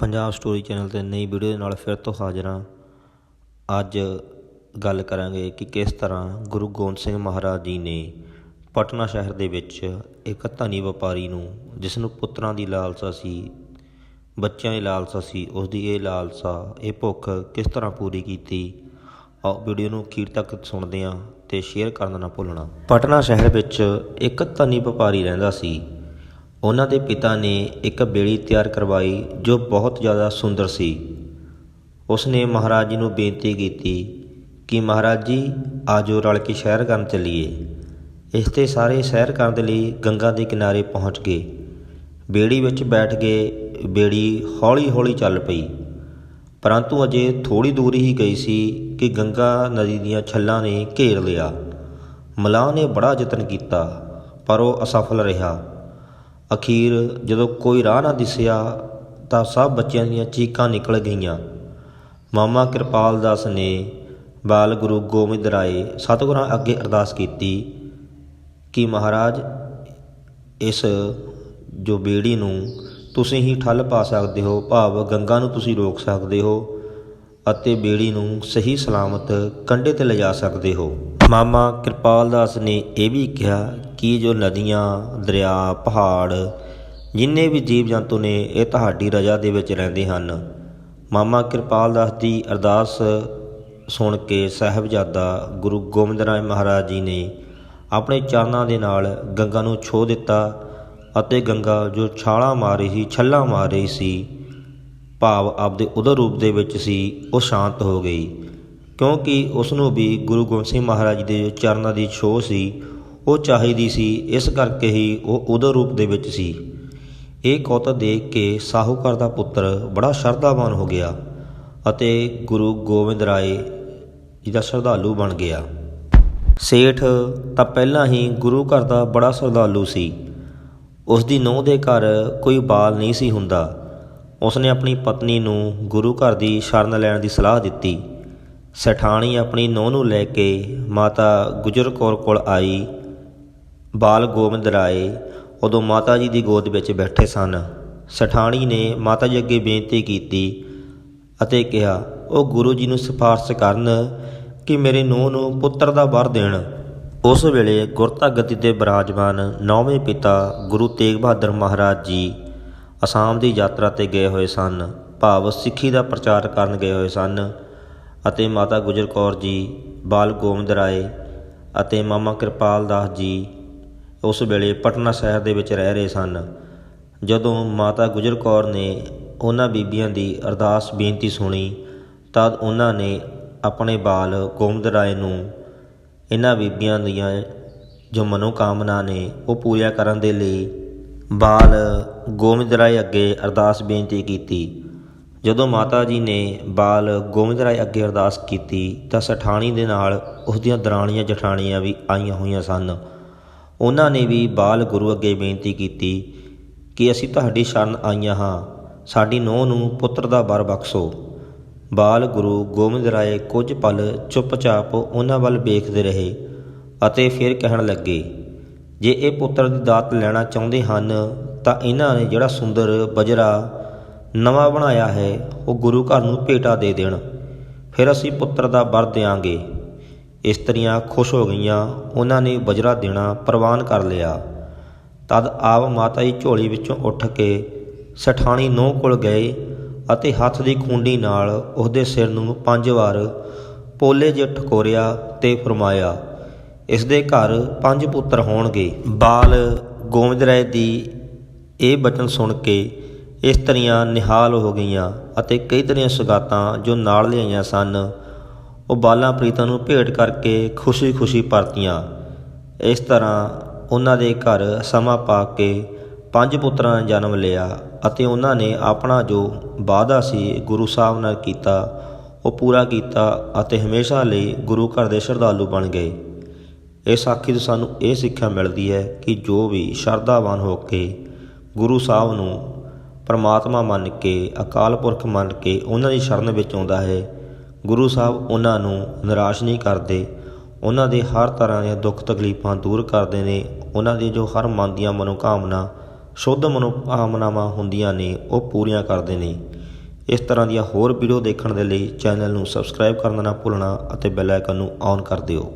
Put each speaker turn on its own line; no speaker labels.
Punjab story channel ਤੇ ਨਈ video ਦੇ ਨਾਲ ਫਿਰ ਤੋਂ ਹਾਜ਼ਰ। ਹਾਂ ਅੱਜ ਗੱਲ ਕਰਾਂਗੇ ਕਿ ਕਿਸ ਤਰ੍ਹਾਂ ਗੁਰੂ ਗੋਬਿੰਦ ਸਿੰਘ ਮਹਾਰਾਜ ਜੀ ਨੇ ਪਟਨਾ ਸ਼ਹਿਰ ਦੇ ਵਿੱਚ ਇੱਕ ਧਨੀ ਵਪਾਰੀ ਨੂੰ, ਜਿਸ ਨੂੰ ਪੁੱਤਰਾਂ ਦੀ ਲਾਲਸਾ ਸੀ, ਬੱਚਿਆਂ ਦੀ ਲਾਲਸਾ ਸੀ, ਉਸ ਦੀ ਇਹ ਲਾਲਸਾ, ਇਹ ਭੁੱਖ ਕਿਸ ਤਰ੍ਹਾਂ ਪੂਰੀ ਕੀਤੀ? ਆਓ ਵੀਡੀਓ ਨੂੰ ਅਖੀਰ ਤੱਕ ਸੁਣਦੇ ਹਾਂ ਤੇ ਸ਼ੇਅਰ ਕਰਨਾ ਨਾ ਭੁੱਲਣਾ। ਪਟਨਾ ਸ਼ਹਿਰ ਵਿੱਚ ਇੱਕ ਧਨੀ ਵਪਾਰੀ ਰਹਿੰਦਾ ਸੀ। ਉਹਨਾਂ ਦੇ ਪਿਤਾ ਨੇ ਇੱਕ ਬੇੜੀ ਤਿਆਰ ਕਰਵਾਈ ਜੋ ਬਹੁਤ ਜ਼ਿਆਦਾ ਸੁੰਦਰ ਸੀ। ਉਸਨੇ ਮਹਾਰਾਜ ਜੀ ਨੂੰ ਬੇਨਤੀ ਕੀਤੀ ਕਿ ਮਹਾਰਾਜ ਜੀ, ਆਜੋ ਰਲ ਕੇ ਸੈਰ ਕਰਨ ਚੱਲੀਏ। ਇਸ ਤੇ ਸਾਰੇ ਸੈਰ ਕਰਨ ਦੇ ਲਈ ਗੰਗਾ ਦੇ ਕਿਨਾਰੇ ਪਹੁੰਚ ਗਏ। ਬੇੜੀ ਵਿੱਚ ਬੈਠ ਗਏ ਬੇੜੀ ਹੌਲੀ-ਹੌਲੀ ਚੱਲ ਪਈ। ਪਰੰਤੂ ਅਜੇ ਥੋੜੀ ਦੂਰ ਹੀ ਗਈ ਸੀ ਕਿ ਗੰਗਾ ਨਦੀ ਦੀਆਂ ਛੱਲਾਂ ਨੇ ਘੇਰ ਲਿਆ। ਮਲਾਹ ਨੇ ਬੜਾ ਯਤਨ ਕੀਤਾ, ਪਰ ਉਹ ਅਸਫਲ ਰਿਹਾ। ਅਖੀਰ ਜਦੋਂ ਕੋਈ ਰਾਹ ਨਾ ਦਿਸਿਆ ਤਾਂ ਸਭ ਬੱਚਿਆਂ ਦੀਆਂ ਚੀਕਾਂ ਨਿਕਲ ਗਈਆਂ। ਮਾਮਾ ਕਿਰਪਾਲ ਦਾਸ ਨੇ ਬਾਲ ਗੁਰੂ ਗੋਬਿੰਦ ਰਾਏ ਸਤਿਗੁਰਾਂ ਅੱਗੇ ਅਰਦਾਸ ਕੀਤੀ ਕਿ ਮਹਾਰਾਜ, ਇਸ ਜੋ ਬੇੜੀ ਨੂੰ ਤੁਸੀਂ ਹੀ ਠੱਲ ਪਾ ਸਕਦੇ ਹੋ, ਭਾਵ ਗੰਗਾ ਨੂੰ ਤੁਸੀਂ ਰੋਕ ਸਕਦੇ ਹੋ ਅਤੇ ਬੇੜੀ ਨੂੰ ਸਹੀ ਸਲਾਮਤ ਕੰਢੇ ਤੇ ਲਿਜਾ ਸਕਦੇ ਹੋ। ਮਾਮਾ ਕਿਰਪਾਲ ਦਾਸ ਨੇ ਇਹ ਵੀ ਕਿਹਾ ਕਿ ਜੋ ਨਦੀਆਂ, ਦਰਿਆ, ਪਹਾੜ, ਜਿੰਨੇ ਵੀ ਜੀਵ ਜੰਤੂ ਨੇ, ਇਹ ਤੁਹਾਡੀ ਰਜ਼ਾ ਦੇ ਵਿੱਚ ਰਹਿੰਦੇ ਹਨ। ਮਾਮਾ ਕਿਰਪਾਲ ਦਾਸ ਦੀ ਅਰਦਾਸ ਸੁਣ ਕੇ ਸਾਹਿਬਜ਼ਾਦਾ ਗੁਰੂ ਗੋਬਿੰਦ ਰਾਏ ਮਹਾਰਾਜ ਜੀ ਨੇ ਆਪਣੇ ਚਰਨਾਂ ਦੇ ਨਾਲ ਗੰਗਾ ਨੂੰ ਛੋਹ ਦਿੱਤਾ ਅਤੇ ਗੰਗਾ ਜੋ ਛਾਲਾਂ ਮਾਰ ਰਹੀ ਸੀ ਛੱਲਾਂ ਮਾਰ ਰਹੀ ਸੀ ਭਾਵ ਆਪਦੇ ਉਦਰ ਰੂਪ ਦੇ ਵਿੱਚ ਸੀ, ਉਹ ਸ਼ਾਂਤ ਹੋ ਗਈ। ਕਿਉਂਕਿ ਉਸ ਨੂੰ ਵੀ ਗੁਰੂ ਗੋਬਿੰਦ ਸਿੰਘ ਮਹਾਰਾਜ ਦੇ ਚਰਨਾਂ ਦੀ ਛੋਹ ਸੀ, ਉਹ ਚਾਹੀਦੀ ਸੀ, ਇਸ ਕਰਕੇ ਹੀ ਉਹ ਉਦਰ ਰੂਪ ਦੇ ਵਿੱਚ ਸੀ। ਇਹ ਕੌਤਕ ਦੇਖ ਕੇ ਸਾਹੂਕਾਰ ਦਾ ਪੁੱਤਰ ਬੜਾ ਸ਼ਰਧਾਵਾਨ ਹੋ ਗਿਆ ਅਤੇ ਗੁਰੂ ਗੋਬਿੰਦ ਰਾਏ ਜੀ ਦਾ ਸ਼ਰਧਾਲੂ ਬਣ ਗਿਆ। ਸੇਠ ਤਾਂ ਪਹਿਲਾਂ ਹੀ ਗੁਰੂ ਘਰ ਦਾ ਬੜਾ ਸ਼ਰਧਾਲੂ ਸੀ। ਉਸ ਦੀ ਨੂੰਹ ਦੇ ਘਰ ਕੋਈ ਬਾਲ ਨਹੀਂ ਸੀ ਹੁੰਦਾ। ਉਸਨੇ ਆਪਣੀ ਪਤਨੀ ਨੂੰ ਗੁਰੂ ਘਰ ਦੀ ਸ਼ਰਨ ਲੈਣ ਦੀ ਸਲਾਹ ਦਿੱਤੀ। ਸਠਾਣੀ ਆਪਣੀ ਨੂੰਹ ਨੂੰ ਲੈ ਕੇ ਮਾਤਾ ਗੁਜਰ ਕੌਰ ਕੋਲ ਆਈ। ਬਾਲ ਗੋਬਿੰਦ ਰਾਏ ਉਦੋਂ ਮਾਤਾ ਜੀ ਦੀ ਗੋਦ ਵਿੱਚ ਬੈਠੇ ਸਨ। ਸਠਾਣੀ ਨੇ ਮਾਤਾ ਜੀ ਅੱਗੇ ਬੇਨਤੀ ਕੀਤੀ ਅਤੇ ਕਿਹਾ, ਉਹ ਗੁਰੂ ਜੀ ਨੂੰ ਸਿਫਾਰਸ਼ ਕਰਨ ਕਿ ਮੇਰੇ ਨੂੰਹ ਨੂੰ ਪੁੱਤਰ ਦਾ ਵਰ ਦੇਣ। ਉਸ ਵੇਲੇ ਗੁਰਤਾ ਗੱਦੀ ਤੇ ਬਿਰਾਜਮਾਨ ਨੌਵੇਂ ਪਿਤਾ ਗੁਰੂ ਤੇਗ ਬਹਾਦਰ ਮਹਾਰਾਜ ਜੀ ਅਸਾਮ ਦੀ ਯਾਤਰਾ ਤੇ ਗਏ ਹੋਏ ਸਨ। ਭਾਵ ਸਿੱਖੀ ਦਾ ਪ੍ਰਚਾਰ ਕਰਨ ਗਏ ਹੋਏ ਸਨ ਅਤੇ ਮਾਤਾ ਗੁਜਰ ਕੌਰ ਜੀ, ਬਾਲ ਗੋਮਦ ਰਾਏ ਅਤੇ ਮਾਮਾ ਕਿਰਪਾਲ ਦਾਸ ਜੀ ਉਸ ਵੇਲੇ ਪਟਨਾ ਸ਼ਹਿਰ ਦੇ ਵਿੱਚ ਰਹਿ ਰਹੇ ਸਨ। ਜਦੋਂ ਮਾਤਾ ਗੁਜਰ ਕੌਰ ਨੇ ਉਹਨਾਂ ਬੀਬੀਆਂ ਦੀ ਅਰਦਾਸ ਬੇਨਤੀ ਸੁਣੀ, ਤਦ ਉਹਨਾਂ ਨੇ ਆਪਣੇ ਬਾਲ ਗੋਮਦ ਰਾਏ ਨੂੰ ਇਹਨਾਂ ਬੀਬੀਆਂ ਦੀਆਂ ਜੋ ਮਨੋਕਾਮਨਾ ਨੇ ਉਹ ਪੂਰੀਆਂ ਕਰਨ ਦੇ ਲਈ ਬਾਲ ਗੋਬਿੰਦ ਰਾਏ ਅੱਗੇ ਅਰਦਾਸ ਬੇਨਤੀ ਕੀਤੀ। ਜਦੋਂ ਮਾਤਾ ਜੀ ਨੇ ਬਾਲ ਗੋਬਿੰਦ ਰਾਏ ਅੱਗੇ ਅਰਦਾਸ ਕੀਤੀ, ਤਾਂ ਸਠਾਣੀ ਦੇ ਨਾਲ ਉਸ ਦੀਆਂ ਦਰਾਣੀਆਂ ਜਠਾਣੀਆਂ ਵੀ ਆਈਆਂ ਹੋਈਆਂ ਸਨ। ਉਹਨਾਂ ਨੇ ਵੀ ਬਾਲ ਗੁਰੂ ਅੱਗੇ ਬੇਨਤੀ ਕੀਤੀ ਕਿ ਅਸੀਂ ਤੁਹਾਡੀ ਸ਼ਰਨ ਆਈਆਂ ਹਾਂ। ਸਾਡੀ ਨੂੰਹ ਨੂੰ ਪੁੱਤਰ ਦਾ ਵਰ ਬਖਸ਼ੋ। ਬਾਲ ਗੁਰੂ ਗੋਬਿੰਦ ਰਾਏ ਕੁਝ ਪਲ ਚੁੱਪਚਾਪ ਉਹਨਾਂ ਵੱਲ ਵੇਖਦੇ ਰਹੇ ਅਤੇ ਫਿਰ ਕਹਿਣ ਲੱਗੇ ਜੇ ਇਹ ਪੁੱਤਰ ਦੀ ਦਾਤ ਲੈਣਾ ਚਾਹੁੰਦੇ ਹਨ, ਤਾਂ ਇਹਨਾਂ ਨੇ ਜਿਹੜਾ ਸੁੰਦਰ ਬਜਰਾ ਨਵਾਂ ਬਣਾਇਆ ਹੈ, ਉਹ ਗੁਰੂ ਘਰ ਨੂੰ ਭੇਟਾ ਦੇ ਦੇਣ। ਫਿਰ ਅਸੀਂ ਪੁੱਤਰ ਦਾ ਵਰ ਦਿਆਂਗੇ। ਇਸਤਰੀਆਂ ਖੁਸ਼ ਹੋ ਗਈਆਂ, ਉਹਨਾਂ ਨੇ ਬਜਰਾ ਦੇਣਾ ਪ੍ਰਵਾਨ ਕਰ ਲਿਆ। ਤਦ ਆਪ ਮਾਤਾ ਜੀ ਝੋਲੀ ਵਿੱਚੋਂ ਉੱਠ ਕੇ ਸਠਾਣੀ ਨੋਹ ਕੋਲ ਗਏ ਅਤੇ ਹੱਥ ਦੀ ਖੁੰਡੀ ਨਾਲ ਉਹਦੇ ਸਿਰ ਨੂੰ ਪੰਜ ਵਾਰ ਪੋਲੇ ਜਿਹਾ ਠਕੋਰਿਆ ਤੇ ਫਰਮਾਇਆ ਇਸ ਦੇ ਘਰ ਪੰਜ ਪੁੱਤਰ ਹੋਣਗੇ। ਬਾਲ ਗੋਬਿੰਦ ਰਾਏ ਦੀ ਇਹ ਬਚਨ ਸੁਣ ਕੇ ਇਸਤਰੀਆਂ ਨਿਹਾਲ ਹੋ ਗਈਆਂ ਅਤੇ ਕਈ ਤਰ੍ਹਾਂ ਸੁਗਾਤਾਂ ਜੋ ਨਾਲ ਲਿਆਈਆਂ ਸਨ, ਉਹ ਬਾਲਾਂ ਪ੍ਰੀਤਾਂ ਨੂੰ ਭੇਟ ਕਰਕੇ ਖੁਸ਼ੀ-ਖੁਸ਼ੀ ਪਰਤੀਆਂ। ਇਸ ਤਰ੍ਹਾਂ ਉਹਨਾਂ ਦੇ ਘਰ ਸਮਾਂ ਪਾ ਕੇ ਪੰਜ ਪੁੱਤਰਾਂ ਨੇ ਜਨਮ ਲਿਆ ਅਤੇ ਉਹਨਾਂ ਨੇ ਆਪਣਾ ਜੋ ਵਾਅਦਾ ਸੀ ਗੁਰੂ ਸਾਹਿਬ ਨਾਲ ਕੀਤਾ, ਉਹ ਪੂਰਾ ਕੀਤਾ ਅਤੇ ਹਮੇਸ਼ਾ ਲਈ ਗੁਰੂ ਘਰ ਦੇ ਸ਼ਰਧਾਲੂ ਬਣ ਗਏ। ਇਸ ਸਾਖੀ ਤੋਂ ਸਾਨੂੰ ਇਹ ਸਿੱਖਿਆ ਮਿਲਦੀ ਹੈ ਕਿ ਜੋ ਵੀ ਸ਼ਰਧਾਵਾਨ ਹੋ ਕੇ ਗੁਰੂ ਸਾਹਿਬ ਨੂੰ ਪਰਮਾਤਮਾ ਮੰਨ ਕੇ, ਅਕਾਲ ਪੁਰਖ ਮੰਨ ਕੇ ਉਹਨਾਂ ਦੀ ਸ਼ਰਨ ਵਿੱਚ ਆਉਂਦਾ ਹੈ, ਗੁਰੂ ਸਾਹਿਬ ਉਹਨਾਂ ਨੂੰ ਨਿਰਾਸ਼ ਨਹੀਂ ਕਰਦੇ, ਉਹਨਾਂ ਦੇ ਹਰ ਤਰ੍ਹਾਂ ਦੀਆਂ ਦੁੱਖ ਤਕਲੀਫਾਂ ਦੂਰ ਕਰਦੇ ਨੇ, ਉਹਨਾਂ ਦੀ ਜੋ ਹਰ ਮਨ ਦੀਆਂ ਮਨੋਕਾਮਨਾ, ਸ਼ੁੱਧ ਮਨੋਕਾਮਨਾਵਾਂ ਹੁੰਦੀਆਂ ਨੇ, ਉਹ ਪੂਰੀਆਂ ਕਰਦੇ ਨੇ। ਇਸ ਤਰ੍ਹਾਂ ਦੀਆਂ ਹੋਰ ਵੀਡੀਓ ਦੇਖਣ ਦੇ ਲਈ ਚੈਨਲ ਨੂੰ ਸਬਸਕ੍ਰਾਈਬ ਕਰਨਾ ਨਾ ਭੁੱਲਣਾ ਅਤੇ ਬੈਲ ਆਈਕਨ ਨੂੰ ਔਨ ਕਰ ਦਿਓ।